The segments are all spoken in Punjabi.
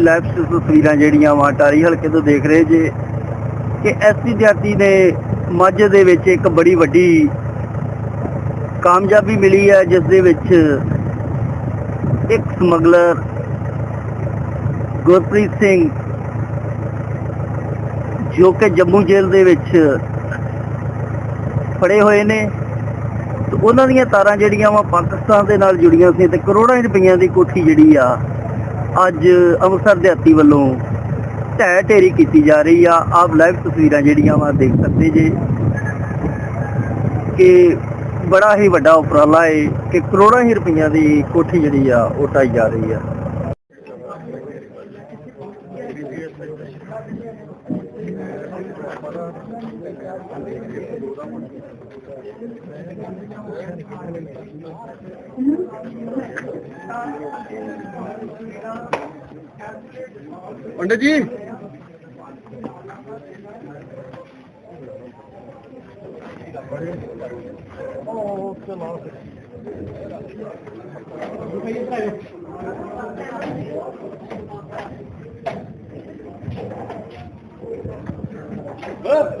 ਲਾਈਵ ਤਸਵੀਰਾਂ ਜਿਹੜੀਆਂ ਵਾ ਟਾਰੀ ਹਲਕੇ ਤੋਂ ਦੇਖ ਰਹੇ ਜੇ ਕਿ ਐਸਸੀ ਜਾਤੀ ਨੇ ਮਾਝੇ ਦੇ ਵਿੱਚ ਇੱਕ ਬੜੀ ਵੱਡੀ ਕਾਮਯਾਬੀ ਮਿਲੀ ਹੈ, ਜਿਸ ਦੇ ਵਿੱਚ ਇੱਕ ਸਮਗਲਰ ਗੁਰਪ੍ਰੀਤ ਸਿੰਘ ਜੋ ਕਿ ਜੰਮੂ ਜੇਲ੍ਹ ਦੇ ਵਿੱਚ ਫੜੇ ਹੋਏ ਨੇ ਤੇ ਉਹਨਾਂ ਦੀਆਂ ਤਾਰਾਂ ਜਿਹੜੀਆਂ ਵਾ ਪਾਕਿਸਤਾਨ ਦੇ ਨਾਲ ਜੁੜੀਆਂ ਸੀ ਤੇ ਕਰੋੜਾਂ ਰੁਪਈਆਂ ਦੀ ਕੋਠੀ ਜਿਹੜੀ ਆ ਅੱਜ ਅੰਮ੍ਰਿਤਸਰ ਦਿਹਾਤੀ ਵੱਲੋਂ ਢਹਿ ਢੇਰੀ ਕੀਤੀ ਜਾ ਰਹੀ ਆ। ਆਪ ਲਾਈਵ ਤਸਵੀਰਾਂ ਜਿਹੜੀਆਂ ਵਾ ਦੇਖ ਸਕਦੇ ਜੇ। ਕਿ ਬੜਾ ਹੀ ਵੱਡਾ ਉਪਰਾਲਾ ਏ ਕਿ ਕਰੋੜਾਂ ਹੀ ਰੁਪਈਆ ਦੀ ਕੋਠੀ ਜਿਹੜੀ ਆ, ਉਹ ਢਾਈ ਜਾ ਰਹੀ ਆ। ਪੰਡਤ ਜੀ ਉਹ ਚਲਾ Up!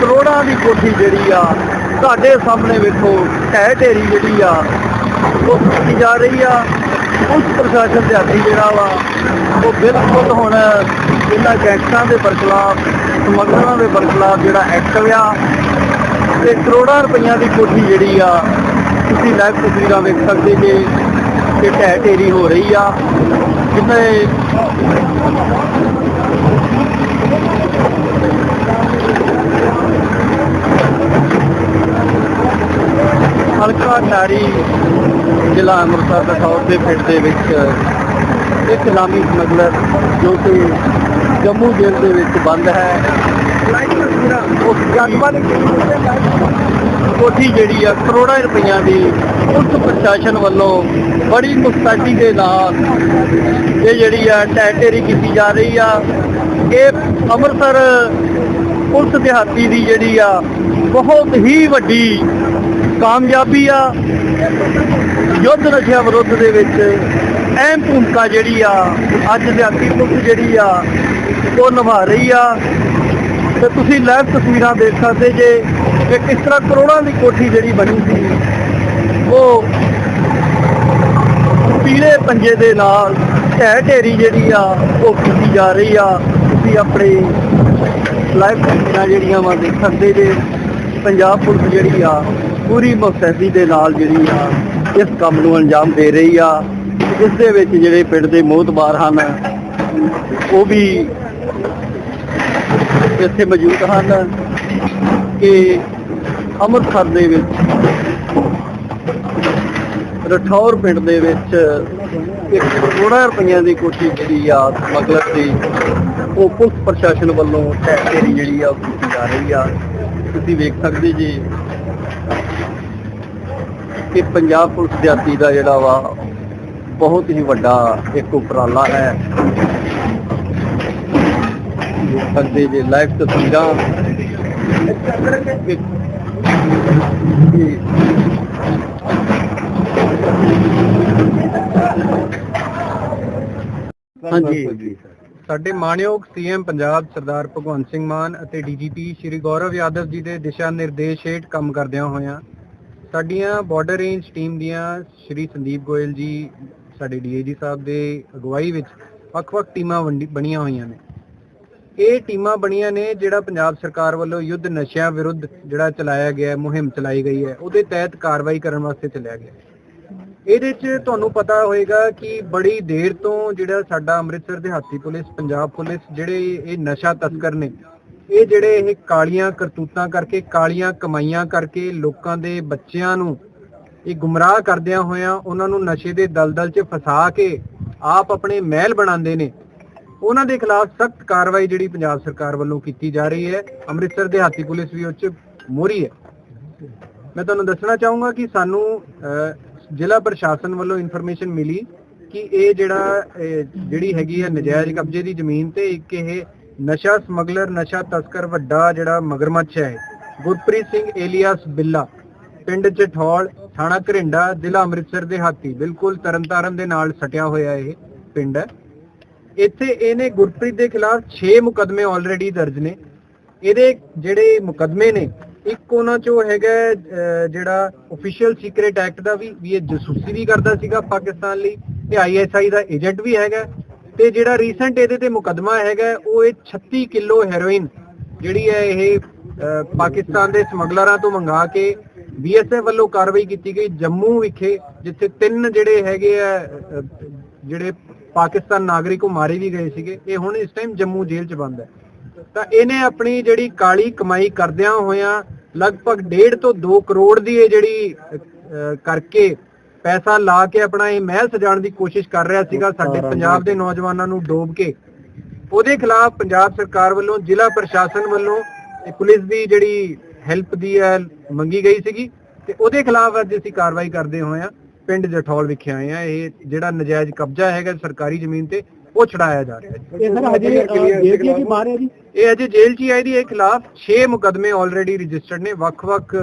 ਕਰੋੜਾਂ ਦੀ ਕੋਠੀ ਜਿਹੜੀ ਆ, ਤੁਹਾਡੇ ਸਾਹਮਣੇ ਵੇਖੋ, ਢਹਿ ਢੇਰੀ ਜਿਹੜੀ ਆ, ਉਹ ਕੀਤੀ ਜਾ ਰਹੀ ਆ। ਉਸ ਪ੍ਰਸ਼ਾਸਨ ਦੇ ਹੱਥੀ ਜਿਹੜਾ ਵਾ, ਉਹ ਬਿਲਕੁਲ ਹੁਣ ਇਹਨਾਂ ਗੈਂਗਸਟਰਾਂ ਦੇ ਬਰਖਲਾਫ, ਸਮਗਲਰਾਂ ਦੇ ਬਰਖਲਾਫ ਜਿਹੜਾ ਐਕਟਿਵ ਆ ਤੇ ਕਰੋੜਾਂ ਰੁਪਈਆਂ ਦੀ ਕੋਠੀ ਜਿਹੜੀ ਆ, ਤੁਸੀਂ ਲਾਈਵ ਤਸਵੀਰਾਂ ਵੇਖ ਸਕਦੇ ਜੇ, ਕਿ ਢਹਿ ਢੇਰੀ ਹੋ ਰਹੀ ਆ। ਜਿੱਥੇ ਹਲਕਾ ਨਾਰੀ ਜ਼ਿਲ੍ਹਾ ਅੰਮ੍ਰਿਤਸਰ ਦਾ ਤੌਰ ਤੇ ਪਿੰਡ ਦੇ ਵਿੱਚ ਇੱਕ ਨਾਮੀ ਸਮਗਲਰ ਜੋ ਕਿ ਜੰਮੂ ਜੇਲ੍ਹ ਦੇ ਵਿੱਚ ਬੰਦ ਹੈ। ਉਸ ਜਗਮਨ ਕੋਠੀ ਜਿਹੜੀ ਆ ਕਰੋੜਾਂ ਰੁਪਈਆਂ ਦੀ ਉਸ ਪ੍ਰਸ਼ਾਸਨ ਵੱਲੋਂ ਬੜੀ ਮੁਸਤੈਦੀ ਦੇ ਨਾਲ ਇਹ ਜਿਹੜੀ ਆ ਟੈਟੇਰੀ ਕੀਤੀ ਜਾ ਰਹੀ ਆ। ਇਹ ਅੰਮ੍ਰਿਤਸਰ ਪੁਲਿਸ ਦਿਹਾਤੀ ਦੀ ਜਿਹੜੀ ਆ ਬਹੁਤ ਹੀ ਵੱਡੀ ਕਾਮਯਾਬੀ ਆ। ਯੁੱਧ ਨਸ਼ਿਆਂ ਵਿਰੁੱਧ ਦੇ ਵਿੱਚ ਅਹਿਮ ਭੂਮਿਕਾ ਜਿਹੜੀ ਆ ਅੱਜ ਦਿਹਾਤੀ ਪੁਲਿਸ ਜਿਹੜੀ ਆ ਉਹ ਨਿਭਾ ਰਹੀ ਆ। ਤੇ ਤੁਸੀਂ ਲਾਈਵ ਤਸਵੀਰਾਂ ਦੇਖ ਸਕਦੇ ਜੇ ਕਿ ਕਿਸ ਤਰ੍ਹਾਂ ਕਰੋੜਾਂ ਦੀ ਕੋਠੀ ਜਿਹੜੀ ਬਣੀ ਸੀ, ਉਹ ਪੀਲੇ ਪੰਜੇ ਦੇ ਨਾਲ ਢਹਿ ਢੇਰੀ ਜਿਹੜੀ ਆ, ਉਹ ਕੀਤੀ ਜਾ ਰਹੀ ਆ। ਤੁਸੀਂ ਆਪਣੇ ਲਾਈਵ ਤਸਵੀਰਾਂ ਜਿਹੜੀਆਂ ਵਾ ਦੇਖ ਸਕਦੇ ਜੇ, ਪੰਜਾਬ ਪੁਲਿਸ ਜਿਹੜੀ ਆ, ਪੂਰੀ ਮੁਸਤੈਦੀ ਦੇ ਨਾਲ ਜਿਹੜੀ ਆ, ਇਸ ਕੰਮ ਨੂੰ ਅੰਜਾਮ ਦੇ ਰਹੀ ਆ। ਇਸ ਦੇ ਵਿੱਚ ਜਿਹੜੇ ਪਿੰਡ ਦੇ ਮੋਹਤਬਾਰ ਹਨ, ਉਹ ਵੀ ਇੱਥੇ ਮੌਜੂਦ ਹਨ ਕਿ ਅੰਮ੍ਰਿਤਸਰ ਦੇ ਵਿੱਚ, ਰਠੌਰ ਪਿੰਡ ਦੇ ਵਿੱਚ ਇੱਕ ਕਰੋੜਾਂ ਰੁਪਈਆਂ ਦੀ ਕੋਠੀ ਜਿਹੜੀ ਆ ਸਮਗਲਰ ਦੀ, ਉਹ ਪੁਲਿਸ ਪ੍ਰਸ਼ਾਸਨ ਵੱਲੋਂ ਢਹਿ ਜਿਹੜੀ ਆ, ਉਹ ਕੀਤੀ ਜਾ ਰਹੀ ਆ। ਤੁਸੀਂ ਵੇਖ ਸਕਦੇ ਜੀ ਕਿ ਪੰਜਾਬ ਪੁਲਿਸ ਦਿਹਾਤੀ ਦਾ ਜਿਹੜਾ ਵਾ, ਬਹੁਤ ਹੀ ਵੱਡਾ ਇੱਕ ਉਪਰਾਲਾ ਹੈ। ਅੱਗੇ ਜੇ ਲਾਈਵ ਤਸਵੀਰਾਂ ਹਾਂਜੀ। ਸਾਡੇ ਮਾਨਯੋਗ ਸੀਐਮ ਪੰਜਾਬ ਸਰਦਾਰ ਭਗਵੰਤ ਸਿੰਘ ਮਾਨ ਅਤੇ ਡੀਜੀਪੀ ਸ਼੍ਰੀ ਗੌਰਵ ਯਾਦਵ ਜੀ ਦੇ ਦਿਸ਼ਾ ਨਿਰਦੇਸ਼ ਹੇਠ ਕੰਮ ਕਰਦਿਆਂ ਹੋਇਆਂ ਸਾਡੀਆਂ ਬਾਰਡਰ ਰੇਂਜ ਟੀਮ ਦੀਆਂ ਸ਼੍ਰੀ ਸੰਦੀਪ ਗੋਇਲ ਜੀ ਸਾਡੇ ਡੀਏਜੀ ਸਾਹਿਬ ਦੇ ਅਗਵਾਈ ਵਿੱਚ ਵੱਖ-ਵੱਖ ਟੀਮਾਂ ਬਣੀਆਂ ਹੋਈਆਂ ਨੇ। ਇਹ ਟੀਮਾਂ ਬਣੀਆਂ ਨੇ ਜਿਹੜਾ ਪੰਜਾਬ ਸਰਕਾਰ ਵੱਲੋਂ ਯੁੱਧ ਨਸ਼ਿਆਂ ਵਿਰੁੱਧ ਜਿਹੜਾ ਚਲਾਇਆ ਗਿਆ ਮੁਹਿੰਮ ਚਲਾਈ ਗਈ ਹੈ, ਉਹਦੇ ਤਹਿਤ ਕਾਰਵਾਈ ਕਰਨ ਵਾਸਤੇ ਚੱਲਿਆ ਗਿਆ ਇਹਦੇ 'ਚ ਤੁਹਾਨੂੰ ਪਤਾ ਹੋਏਗਾ ਕਿ ਬੜੀ ਦੇਰ ਤੋਂ ਜਿਹੜਾ ਸਾਡਾ ਅੰਮ੍ਰਿਤਸਰ ਦਿਹਾਤੀ ਪੁਲਿਸ, ਪੰਜਾਬ ਪੁਲਿਸ ਜਿਹੜੇ ਇਹ ਨਸ਼ਾ ਤਸਕਰ ਨੇ, ਇਹ ਜਿਹੜੇ ਇਹ ਕਾਲੀਆਂ ਕਰਤੂਤਾਂ ਕਰਕੇ, ਕਾਲੀਆਂ ਕਮਾਈਆਂ ਕਰਕੇ ਲੋਕਾਂ ਦੇ ਬੱਚਿਆਂ ਨੂੰ ਇਹ ਗੁੰਮਰਾਹ ਕਰਦਿਆਂ ਹੋਇਆਂ ਉਹਨਾਂ ਨੂੰ ਨਸ਼ੇ ਦੇ ਦਲਦਲ 'ਚ ਫਸਾ ਕੇ ਆਪ ਆਪਣੇ ਮਹਿਲ ਬਣਾਉਂਦੇ ਨੇ। ਉਹਨਾਂ ਦੇ ਖਿਲਾਫ ਸਖਤ ਕਾਰਵਾਈ ਜਿਹੜੀ ਪੰਜਾਬ ਸਰਕਾਰ ਵੱਲੋਂ ਕੀਤੀ ਜਾ ਰਹੀ ਹੈ। ਅੰਮ੍ਰਿਤਸਰ ਦੇ ਹਾਤੀ ਪੁਲਿਸ ਵੀ ਉੱਚ ਮੋਹਰੀ ਹੈ। ਮੈਂ ਤੁਹਾਨੂੰ ਦੱਸਣਾ ਚਾਹੂੰਗਾ ਕਿ ਸਾਨੂੰ ਜ਼ਿਲ੍ਹਾ ਪ੍ਰਸ਼ਾਸਨ ਵੱਲੋਂ ਇਨਫੋਰਮੇਸ਼ਨ ਮਿਲੀ ਕਿ ਇਹ ਜਿਹੜਾ ਜਿਹੜੀ ਹੈਗੀ ਹੈ ਨਜਾਇਜ਼ ਕਬਜ਼ੇ ਦੀ ਜ਼ਮੀਨ ਤੇ ਇੱਕ ਇਹ ਨਸ਼ਾ ਸਮਗਲਰ, ਨਸ਼ਾ ਤਸਕਰ ਵੱਡਾ ਜਿਹੜਾ ਮਗਰਮੱਛ ਹੈ, ਗੁਰਪ੍ਰੀਤ ਸਿੰਘ ਏਲੀਆਸ ਬਿੱਲਾ, ਪਿੰਡ ਚਠੌਲ, ਥਾਣਾ ਘਰਿੰਡਾ, ਜ਼ਿਲ੍ਹਾ ਅੰਮ੍ਰਿਤਸਰ ਦੇ ਹਾਤੀ ਬਿਲਕੁਲ ਤਰਨਤਾਰਨ ਦੇ ਨਾਲ ਸਟਿਆ ਹੋਇਆ ਇਹ ਪਿੰਡ ਹੈ। ਇੱਥੇ ਇਹਨੇ ਗੁਰਪ੍ਰੀਤ ਦੇ ਖਿਲਾਫ 6 ਮੁਕਦਮੇ ਆਲਰੇਡੀ ਦਰਜ ਨੇ। ਇਹਦੇ ਜਿਹੜੇ ਮੁਕਦਮੇ ਨੇ, ਇੱਕ ਉਹਨਾਂ ਚੋਂ ਹੈਗਾ ਜਿਹੜਾ ਅਫੀਸ਼ੀਅਲ ਸੀਕ੍ਰੀਟ ਐਕਟ ਦਾ ਵੀ ਵੀ ਇਹ ਜਸੂਸੀ ਵੀ ਕਰਦਾ ਸੀਗਾ ਪਾਕਿਸਤਾਨ ਲਈ, ਤੇ ਆਈਐਸਆਈ ਦਾ ਏਜੰਟ ਵੀ ਹੈਗਾ। ਤੇ ਜਿਹੜਾ ਰੀਸੈਂਟ ਇਹਦੇ ਤੇ ਮੁਕਦਮਾ ਹੈਗਾ, ਉਹ ਇਹ 36 ਕਿਲੋ ਹੈਰੋਇਨ ਜਿਹੜੀ ਹੈ ਇਹ ਪਾਕਿਸਤਾਨ ਦੇ ਸਮਗਲਰਾਂ ਤੋਂ ਮੰਗਾ ਕੇ ਬੀਐਸਐਫ ਵੱਲੋਂ ਕਾਰਵਾਈ ਕੀਤੀ ਗਈ ਜੰਮੂ ਵਿਖੇ, ਜਿੱਥੇ ਤਿੰਨ ਜਿਹੜੇ ਹੈਗੇ ਆ ਜਿਹੜੇ ਪਾਕਿਸਤਾਨ ਨਾਗਰਿਕ ਉਹ ਮਾਰੇ ਵੀ ਗਏ ਸੀਗੇ ਇਹ ਹੁਣ ਇਸ ਟਾਈਮ ਜੰਮੂ ਜੇਲ੍ਹ 'ਚ ਬੰਦ ਹੈ। ਤਾਂ ਇਹਨੇ ਆਪਣੀ ਜਿਹੜੀ ਕਾਲੀ ਕਮਾਈ ਕਰਦਿਆਂ ਹੋਇਆਂ ਲਗਭਗ 1.5 ਤੋਂ 2 ਕਰੋੜ ਦੀ ਇਹ ਜਿਹੜੀ ਕਰਕੇ ਪੈਸਾ ਲਾ ਕੇ ਆਪਣਾ ਇਹ ਮਹਿਲ ਸਜਾਉਣ ਦੀ ਕੋਸ਼ਿਸ਼ ਕਰ ਰਿਹਾ ਸੀਗਾ ਸਾਡੇ ਪੰਜਾਬ ਦੇ ਨੌਜਵਾਨਾਂ ਨੂੰ ਡੋਬ ਕੇ। ਉਹਦੇ ਖਿਲਾਫ ਪੰਜਾਬ ਸਰਕਾਰ ਵੱਲੋਂ ਜ਼ਿਲ੍ਹਾ ਪ੍ਰਸ਼ਾਸਨ ਵੱਲੋਂ ਪੁਲਿਸ ਦੀ ਜਿਹੜੀ ਹੈਲਪ ਦੀ ਹੈ ਮੰਗੀ ਗਈ ਸੀਗੀ ਤੇ ਉਹਦੇ ਖਿਲਾਫ ਅੱਜ ਅਸੀਂ ਕਾਰਵਾਈ ਕਰਦੇ ਹੋਏ ਆ ਪਿੰਡ ਜਠੌਲ ਵਿਖੇ ਆਏ ਆ। ਇਹ ਜਿਹੜਾ ਨਜਾਇਜ਼ ਕਬਜ਼ਾ ਹੈਗਾ ਸਰਕਾਰੀ ਜ਼ਮੀਨ ਤੇ ਉਹ ਛਡਾਇਆ ਜਾ ਰਿਹਾ ਹੈ। ਇਹ ਸਰ ਹਜੇ ਜੇਲ੍ਹ ਦੀ ਬਾਹਰ ਹੈ ਜੀ? ਇਹ ਅਜੇ ਜੇਲ੍ਹ 'ਚ ਹੀ ਹੈ ਇਹਦੀ ਇਹ ਖਿਲਾਫ 6 ਮੁਕਦਮੇ ਆਲਰੇਡੀ ਰਜਿਸਟਰਡ ਨੇ ਵੱਖ-ਵੱਖ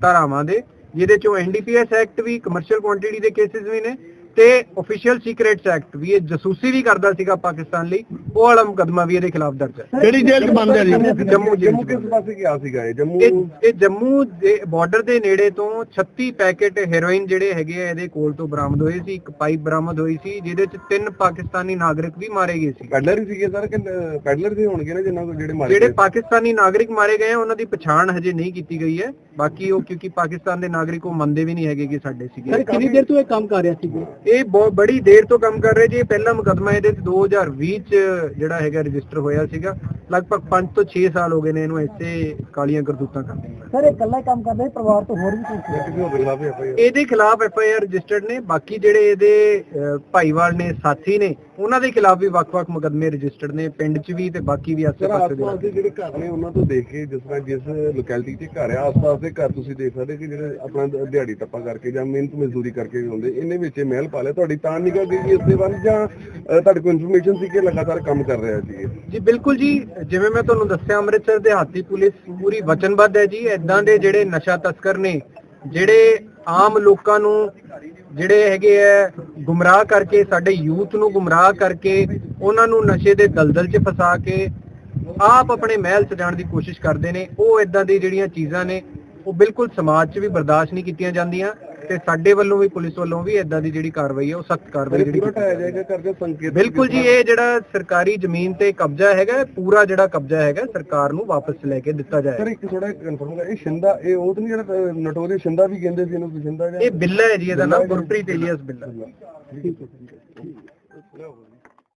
ਧਾਰਾਵਾਂ ਦੇ ਜਿਹਦੇ ਚੋਂ ਐਨਡੀਪੀਐਸ ਐਕਟ ਵੀ ਕਮਰਸ਼ੀਅਲ ਕੁਆਂਟੀਟੀ ਦੇ ਕੇਸਿਸ ਵੀ ਨੇ ਤੇ ਅਫੀਸ਼ੀਅਲ ਸੀਕ੍ਰੀਟਸ ਐਕਟ ਵੀ ਇਹ ਜਸੂਸੀ ਵੀ ਕਰਦਾ ਸੀਗਾ ਪਾਕਿਸਤਾਨ ਲਈ ਉਹ ਵਾਲਾ ਮੁਕਦਮਾ ਵੀ ਇਹਦੇ ਖਿਲਾਫ ਦਰਜ ਹੈ। ਕਿਹੜੀ ਜੇਲ੍ਹ ਚ ਬੰਦ ਹੈ ਜੀ? ਜੰਮੂ ਜੰਮੂ ਕਿਸ ਪਾਸੇ ਗਿਆ ਸੀਗਾ ਇਹ? ਜੰਮੂ ਇਹ ਜੰਮੂ ਦੇ ਬਾਰਡਰ ਦੇ ਨੇੜੇ ਤੋਂ 36 ਪੈਕੇਟ ਹੈਰੋਇਨ ਜਿਹੜੇ ਹੈਗੇ ਆ ਇਹਦੇ ਕੋਲ ਤੋਂ ਬਰਾਮਦ ਹੋਏ ਸੀ ਇੱਕ ਪਾਈਪ ਬਰਾਮਦ ਹੋਈ ਸੀ ਜਿਹਦੇ ਚ ਤਿੰਨ ਪਾਕਿਸਤਾਨੀ ਨਾਗਰਿਕ ਵੀ ਮਾਰੇ ਗਏ ਸੀ। ਪੈਡਲਰ ਹੀ ਸੀਗੇ ਸਰ ਕਿ ਪੈਡਲਰ ਵੀ ਹੋਣਗੇ ਨਾ ਜਿਨ੍ਹਾਂ ਕੋਲ ਜਿਹੜੇ ਮਾਰੇ ਜਿਹੜੇ? ਪਾਕਿਸਤਾਨੀ ਨਾਗਰਿਕ ਮਾਰੇ ਗਏ ਉਹਨਾਂ ਦੀ ਪਛਾਣ ਹਜੇ ਨਹੀਂ ਕੀਤੀ ਗਈ ਹੈ। ਬਾਕੀ ਉਹ ਕਿਉਂਕਿ ਪਾਕਿਸਤਾਨ ਦੇ ਨਾਗਰਿਕ ਉਹ ਮੰਨਦੇ ਵੀ ਨਹੀਂ ਹੈਗੇ ਕਿ ਸਾਡੇ ਸੀਗੇ। ਕਿੰਨੀ ਦੇਰ ਤੋਂ ਇਹ ਕੰਮ ਕਰ ਰਿਹਾ ਸੀਗਾ? ਇਹ ਬਹੁਤ ਬੜੀ ਦੇਰ ਤੋਂ ਕੰਮ ਕਰ ਰਹੇ ਜੀ। ਇਹ ਪਹਿਲਾ ਮੁਕਦਮਾ ਇਹਦੇ ਚ 2020 ਚ ਜਿਹੜਾ ਹੈਗਾ ਰਜਿਸਟਰ ਹੋਇਆ ਸੀਗਾ। ਲਗਭਗ 5 ਤੋਂ 6 ਸਾਲ ਹੋ ਗਏ ਨੇ ਇਹਨੂੰ ਐਸੇ ਕਾਲੀਆਂ ਕਰਤੂਤਾਂ ਕਰਦੇ ਨੂੰ। ਸਰ ਇਹ ਇਕੱਲਾ ਕੰਮ ਕਰਦਾ ਹੈ ਪਰਿਵਾਰ ਤੋਂ ਹੋਰ ਵੀ ਕੋਈ ਇਹਦੇ ਖਿਲਾਫ ਐਫ ਆਈ ਆਰ ਰਜਿਸਟਰਡ ਨੇ। ਬਾਕੀ ਜਿਹੜੇ ਇਹਦੇ ਭਾਈਵਾਲ ਨੇ ਸਾਥੀ ਨੇ ਉਹਨਾਂ ਦੇ ਖਿਲਾਫ ਵੀ ਵੱਖ-ਵੱਖ ਮੁਕਦਮੇ ਰਜਿਸਟਰਡ ਨੇ ਪਿੰਡ 'ਚ ਵੀ ਤੇ ਬਾਕੀ ਵੀ ਆਸ-ਪਾਸੇ ਦੇ ਜਿਹੜੇ ਘਰ ਨੇ ਉਹਨਾਂ ਤੋਂ ਦੇਖ ਕੇ ਜਿਸ ਤਰ੍ਹਾਂ ਜਿਸ ਲੋਕੈਲਿਟੀ 'ਚ ਘਰ ਆ ਆਸ-ਪਾਸ ਦੇ ਘਰ ਤੁਸੀਂ ਦੇਖ ਸਕਦੇ ਕਿ ਜਿਹੜੇ ਆਪਣਾ ਦਿਹਾੜੀ ਟੱਪਾ ਕਰਕੇ ਜਾਂ ਮਿਹਨਤ ਮਜ਼ਦੂਰੀ ਕਰਕੇ ਵੀ ਹੁੰਦੇ ਇਹਨੇ ਵਿੱਚ ਮਹਿਲ ਪਾ ਲਿਆ। ਤੁਹਾਡੀ ਤਾਂ ਨਿਕਲ ਗਈ ਜੀ ਇਸ ਦੇ ਵੱਲ ਜਾਂ ਤੁਹਾਡੇ ਕੋਲ ਇਨਫੋਰਮੇਸ਼ਨ ਸੀ ਕਿ ਲਗਾਤਾਰ ਕੰਮ ਕਰ ਰਿਹਾ ਸੀ ਜੀ ਬਿਲਕੁਲ ਜੀ। ਜਿਵੇਂ ਮੈਂ ਤੁਹਾਨੂੰ ਦੱਸਿਆ, ਅੰਮ੍ਰਿਤਸਰ ਦੇ ਹਾਤੀ ਪੁਲਿਸ ਪੂਰੀ ਵਚਨਬੱਧ ਹੈ ਜੀ। ਐਦਾਂ ਦੇ ਜਿਹੜੇ ਨਸ਼ਾ ਤਸਕਰ ਨੇ, ਜਿਹੜੇ ਆਮ ਲੋਕਾਂ ਨੂੰ ਜਿਹੜੇ ਹੈਗੇ ਆ, ਗੁੰਮਰਾਹ ਕਰਕੇ, ਸਾਡੇ ਯੂਥ ਨੂੰ ਗੁੰਮਰਾਹ ਕਰਕੇ, ਉਹਨਾਂ ਨੂੰ ਨਸ਼ੇ ਦੇ ਦਲਦਲ 'ਚ ਫਸਾ ਕੇ, ਆਪ ਆਪਣੇ ਮਹਿਲ ਸਜਾਉਣ ਦੀ ਕੋਸ਼ਿਸ਼ ਕਰਦੇ ਨੇ। ਉਹ ਐਦਾਂ ਦੀ ਜਿਹੜੀਆਂ ਚੀਜ਼ਾਂ ਨੇ, ਉਹ ਬਿਲਕੁਲ ਸਮਾਜ 'ਚ ਵੀ ਬਰਦਾਸ਼ਤ ਨਹੀਂ ਕੀਤੀਆਂ ਜਾਂਦੀਆਂ। ਤੇ ਸਾਡੇ ਵੱਲੋਂ ਵੀ ਪੁਲਿਸ ਵੱਲੋਂ ਵੀ ਐਦਾਂ ਦੀ ਜਿਹੜੀ ਕਾਰਵਾਈ ਹੈ ਉਹ ਸਖਤ ਕਾਰਵਾਈ ਜਿਹੜੀ ਢਾਇਆ ਜਾਏਗਾ ਕਰਕੇ ਸੰਕੇਤ ਬਿਲਕੁਲ ਜੀ ਇਹ ਜਿਹੜਾ ਸਰਕਾਰੀ ਜ਼ਮੀਨ ਤੇ ਕਬਜ਼ਾ ਹੈਗਾ ਪੂਰਾ ਜਿਹੜਾ ਕਬਜ਼ਾ ਹੈਗਾ ਸਰਕਾਰ ਨੂੰ ਵਾਪਸ ਲੈ ਕੇ ਦਿੱਤਾ ਸਰ ਜਾਏਗਾ ਇੱਕ ਥੋੜਾ ਕਨਫਰਮ ਕਰ ਇਹ ਸ਼ਿੰਦਾ ਇਹ ਉਹ ਤਾਂ ਨਹੀਂ ਜਿਹੜਾ ਨਟੋਰੀ ਸ਼ਿੰਦਾ ਵੀ ਕਹਿੰਦੇ ਸੀ ਇਹਨੂੰ ਸ਼ਿੰਦਾ ਜਾਂ ਇਹ ਬਿੱਲਾ ਹੈ ਜੀ ਇਹਦਾ ਨਾਮ ਗੁਰਪ੍ਰੀਤ ਏਲੀਅਸ ਬਿੱਲਾ। ਠੀਕ ਹੈ।